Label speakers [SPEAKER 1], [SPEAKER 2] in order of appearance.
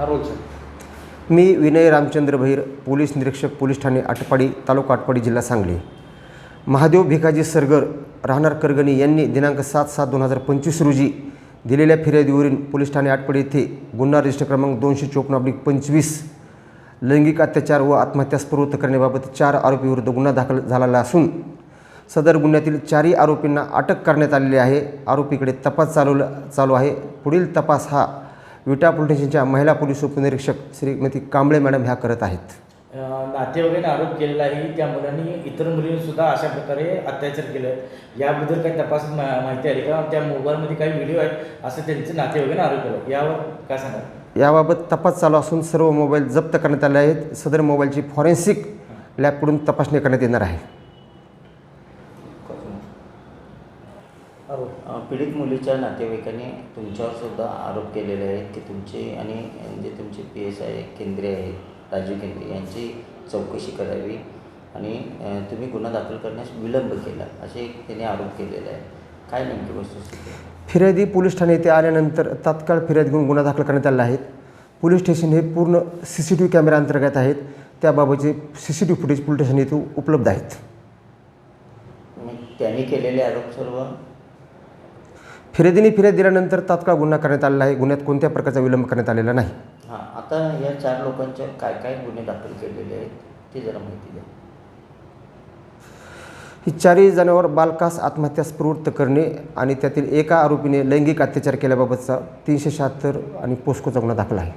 [SPEAKER 1] हा रोल सर
[SPEAKER 2] मी विनय रामचंद्र भैर पोलीस निरीक्षक पोलीस ठाणे आटपाडी तालुका आटपाडी जिल्हा सांगली. महादेव भिकाजी सरगर राहणार करगणी यांनी दिनांक सात सात दोन हजार पंचवीस रोजी दिलेल्या फिर्यादीवरून पोलीस ठाणे आटपाडी येथे गुन्हा रजिस्टर क्रमांक दोनशे चोपन्न पंचवीस लैंगिक अत्याचार व आत्महत्यास प्रवृत्त करण्याबाबत चार आरोपीविरुद्ध गुन्हा दाखल झालेला असून सदर गुन्ह्यातील चारही आरोपींना अटक करण्यात आलेली आहे. आरोपीकडे तपास चालवला चालू आहे. पुढील तपास हा विटा पोलीस स्टेशनच्या महिला पोलीस उपनिरीक्षक श्रीमती कांबळे मॅडम ह्या करत आहेत.
[SPEAKER 1] नातेवाईकांनी आरोप केलेला आहे त्या मुलांनी इतर मुलींनी सुद्धा अशा प्रकारे अत्याचार केले. याबद्दल काही तपास माहिती आली का? त्या मोबाईलमध्ये काही व्हिडिओ आहेत असं त्यांचे नातेवाईकांनी आरोप केला. यावर काय सांगा
[SPEAKER 2] याबाबत तपास चालू असून सर्व मोबाईल जप्त करण्यात आले आहेत. सदर मोबाईलची फॉरेन्सिक लॅबकडून तपासणी करण्यात येणार आहे
[SPEAKER 1] आरोप
[SPEAKER 3] अ, पीडित मुलीच्या नातेवाईकांनी तुमच्यावर सुद्धा आरोप केलेले आहेत की तुमचे आणि जे तुमचे पी एस आय केंद्रे आहेत राजीव केंद्रे यांची चौकशी करावी आणि तुम्ही गुन्हा दाखल करण्यास विलंब केला असे त्यांनी आरोप केलेले आहे काय नेमकी वस्तुस्थिती?
[SPEAKER 2] फिर्यादी पोलीस ठाणे येथे आल्यानंतर तात्काळ फिर्याद घेऊन गुन्हा दाखल करण्यात आला आहे. पोलीस स्टेशन हे पूर्ण C C T V camera अंतर्गत आहेत. त्याबाबतचे C C T V footage police station येथे उपलब्ध आहेत.
[SPEAKER 3] त्यांनी केलेले आरोप सर्व
[SPEAKER 2] फिर्यादीने फिर्याद दिल्यानंतर तात्काळ गुन्हा करण्यात आलेला आहे. गुन्ह्यात कोणत्या प्रकारचा विलंब करण्यात आलेला नाही.
[SPEAKER 3] हां आता या चार लोकांच्यावर काय काय गुन्हे दाखल केलेले आहेत ते जरा माहिती द्या.
[SPEAKER 2] ही चारही जणांवर बालकास आत्महत्यास प्रवृत्त करणे आणि त्यातील एका आरोपीने लैंगिक अत्याचार केल्याबाबतचा तीनशे शहात्तर आणि पोस्कोचा गुन्हा दाखल आहे.